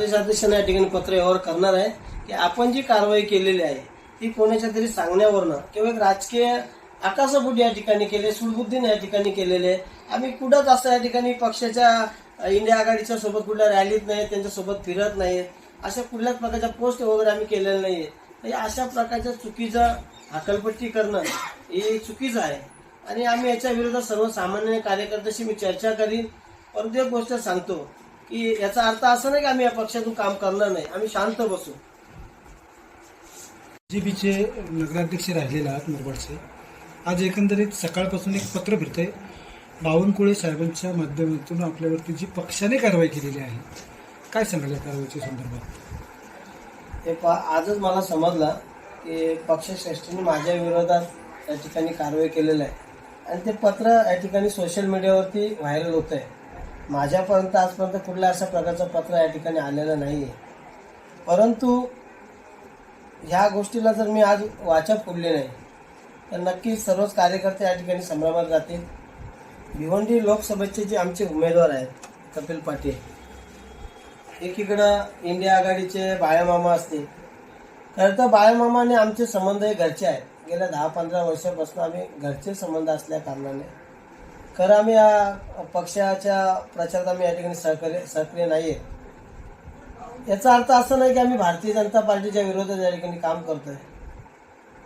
प्रदेश अध्यक्षांना या ठिकाणी पत्र व्यवहार करणार आहे की आपण जी कारवाई केलेली आहे ती कोणाच्या तरी सांगण्यावरनं किंवा एक राजकीय आकाशबुट या ठिकाणी केले सुडबुद्धीने या ठिकाणी केलेले आम्ही कुठंच असं या ठिकाणी पक्षाच्या इंडिया आघाडीच्या सोबत कुठल्या रॅलीत नाही त्यांच्यासोबत फिरत नाही अशा कुठल्याच प्रकारच्या पोस्ट वगैरे आम्ही केलेल्या नाही आहे अशा प्रकारच्या चुकीचं हकलपट्टी करणं हे चुकीचं आहे. आणि आम्ही याच्या विरोधात सर्वसामान्य कार्यकर्त्याशी मी चर्चा करीन. परंतु एक गोष्ट सांगतो की याचा अर्थ असा नाही की आम्ही या पक्षातून काम करणार नाही. आम्ही शांत बसू. बीजेपीचे नगराध्यक्ष राहिलेले आहात मुरबाडचे आज एकंदरीत सकाळपासून एक पत्र फिरतंय बावनकुळे साहेबांच्या माध्यमातून आपल्यावरती जी पक्षाने कारवाई केलेली आहे काय सांगाल या कारवाईच्या संदर्भात? हे पा आजच मला समजलं की पक्षश्रेष्ठींनी माझ्या विरोधात या ठिकाणी कारवाई केलेलं आहे. आणि ते पत्र या ठिकाणी सोशल मीडियावरती व्हायरल होत आहे माझ्यापर्यंत आजपर्यंत कुठल्या अशा प्रकारचं पत्र या ठिकाणी आलेलं नाही आहे परंतु ह्या गोष्टीला जर मी आज वाचा फोडली नाही तर नक्कीच सर्वच कार्यकर्ते या ठिकाणी संभ्रमात जातील. भिवंडी लोकसभेचे जे आमचे उमेदवार आहेत कपिल पाटील एकीकडं इंडिया आघाडीचे बाळामामा असतील. खरं तर बाळामामा आमचे संबंध हे घरचे आहेत. गेल्या दहा पंधरा वर्षापासून आम्ही घरचे संबंध असल्या कारणाने खरं आम्ही या पक्षाच्या प्रचारात आम्ही या ठिकाणी सहकार्य सक्रिय नाही आहे याचा अर्थ असा नाही की आम्ही भारतीय जनता पार्टीच्या विरोधात या ठिकाणी काम करतोय.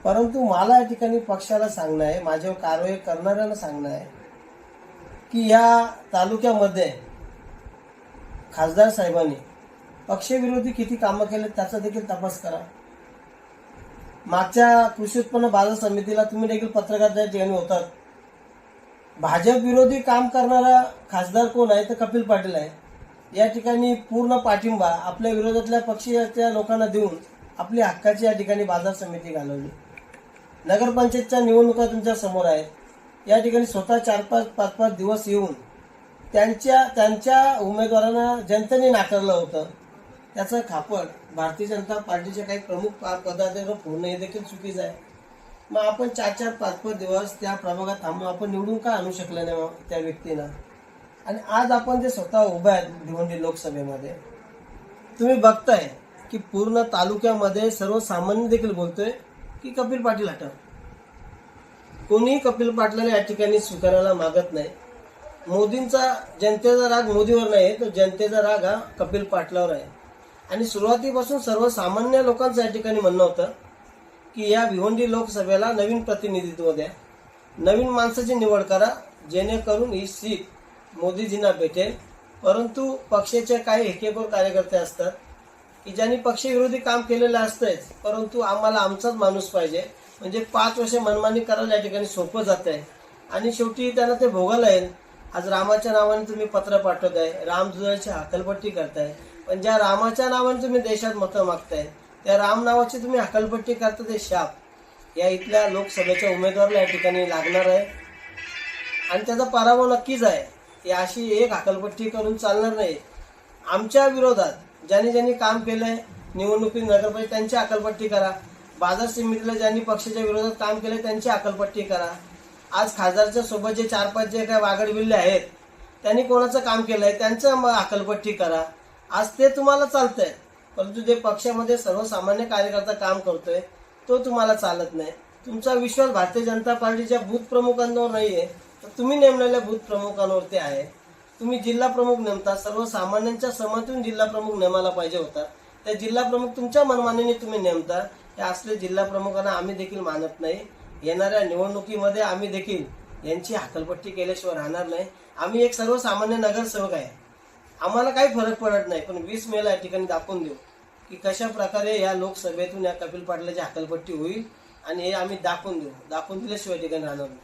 परंतु मला या ठिकाणी पक्षाला सांगणं आहे माझ्यावर कारवाई करणाऱ्यांना सांगणं आहे की या तालुक्यामध्ये खासदार साहेबांनी पक्षविरोधी किती कामं केले त्याचा देखील तपास करा. मागच्या कृषी उत्पन्न बाजार समितीला तुम्ही देखील पत्रकार त्या ठिकाणी होतात. भाजप विरोधी काम करणारा खासदार कोण आहे? तर कपिल पाटील आहे. या ठिकाणी पूर्ण पाठिंबा आपल्या विरोधातल्या पक्षीच्या लोकांना देऊन आपली हक्काची या ठिकाणी बाजार समिती घालवली. नगरपंचायतच्या निवडणुका तुमच्यासमोर आहेत. या ठिकाणी स्वतः चार पाच पाच पाच दिवस येऊन त्यांच्या त्यांच्या उमेदवारांना जनतेने नाकारलं होतं. त्याचं खापड भारतीय जनता पार्टीचे काही प्रमुख पा- पदाधिकारी फोडणं हे देखील चुकीचं आहे. मग आपण चार चार पाच पाच दिवस त्या प्रभागात थांबून आपण निवडून का आणू शकलं नाही मग त्या व्यक्तीनं? आणि आज आपण जे स्वतः उभे आहेत भिवंडी लोकसभेमध्ये तुम्ही बघताय की पूर्ण तालुक्यामध्ये सर्वसामान्य देखील बोलतोय की कपिल पाटील हटव कोणीही कपिल पाटलाला या ठिकाणी स्वीकारायला मागत नाही. मोदींचा जनतेचा राग मोदीवर नाही तर जनतेचा राग हा कपिल पाटलावर आहे. आणि सुरुवातीपासून सर्वसामान्य लोकांचं या ठिकाणी म्हणणं होतं की या भिवंडी लोकसभेला नवीन प्रतिनिधित्व द्या. नवीन माणसाची निवड करा जेणेकरून ही सीट मोदीजींना भेटेल. परंतु पक्षाचे काही हेकेखोर कार्यकर्ते असतात की ज्यांनी पक्षविरोधी काम केलेलं असतंच परंतु आम्हाला आमचाच माणूस पाहिजे. म्हणजे पाच वर्ष मनमानी करायला या ठिकाणी सोपं जात आहे आणि शेवटी त्यांना ते भोगायला येईल. आज रामाच्या नावाने तुम्ही पत्र पाठवताय राम जुजाची हकलपट्टी करताय. पण ज्या रामाच्या नावाने तुम्ही देशात मतं मागताय त्या राम नावाची तुम्ही हकलपट्टी करता ते शाप. या इथल्या लोकसभेच्या उमेदवाराला या ठिकाणी लागणार आहे. आणि त्याचा पराभव नक्कीच आहे. या अशी एक हकलपट्टी करून चालणार नाही. आमच्या विरोधात ज्यांनी ज्यांनी काम केलं आहे निवडणुकीत नगरपरिषद त्यांची अकलपट्टी करा. बाजार समितीला ज्यांनी पक्षाच्या विरोधात काम केलं त्यांची अकलपट्टी करा. आज खासदारच्या सोबत जे चार पाच जे काय वागडविल्ले आहेत त्यांनी कोणाचं काम केलं आहे त्यांचं मग अकलपट्टी करा. आज ते तुम्हाला चालतंय. परंतु जे पक्षामध्ये सर्वसामान्य कार्यकर्ता काम करतोय तो तुम्हाला चालत नाही. तुमचा विश्वास भारतीय जनता पार्टीच्या बूथ प्रमुखांवर नाहीये तर तुम्ही नेमलेल्या बूथ प्रमुखांवरती आहे. तुम्ही जिल्हा प्रमुख नेमता सर्वसामान्यांच्या समातून जिल्हा प्रमुख नेमायला पाहिजे होता. त्या जिल्हा प्रमुख तुमच्या मनमानीने तुम्ही नेमता हे असले जिल्हा प्रमुखांना आम्ही देखील मानत नाही. येणाऱ्या निवडणुकीमध्ये आम्ही देखील यांची हाकलपट्टी केल्याशिवाय राहणार नाही. आम्ही एक सर्वसामान्य नगरसेवक आहे. आम्हाला काही फरक पडत नाही पण वीस मेला या ठिकाणी दाखवून देऊ. की कशा प्रकारे या लोकसभेतून या कपिल पाटलाची हाकलपट्टी होईल आणि हे आम्ही दाखवून देऊ. दाखवून दिल्याशिवाय ठिकाणी राहणार नाही.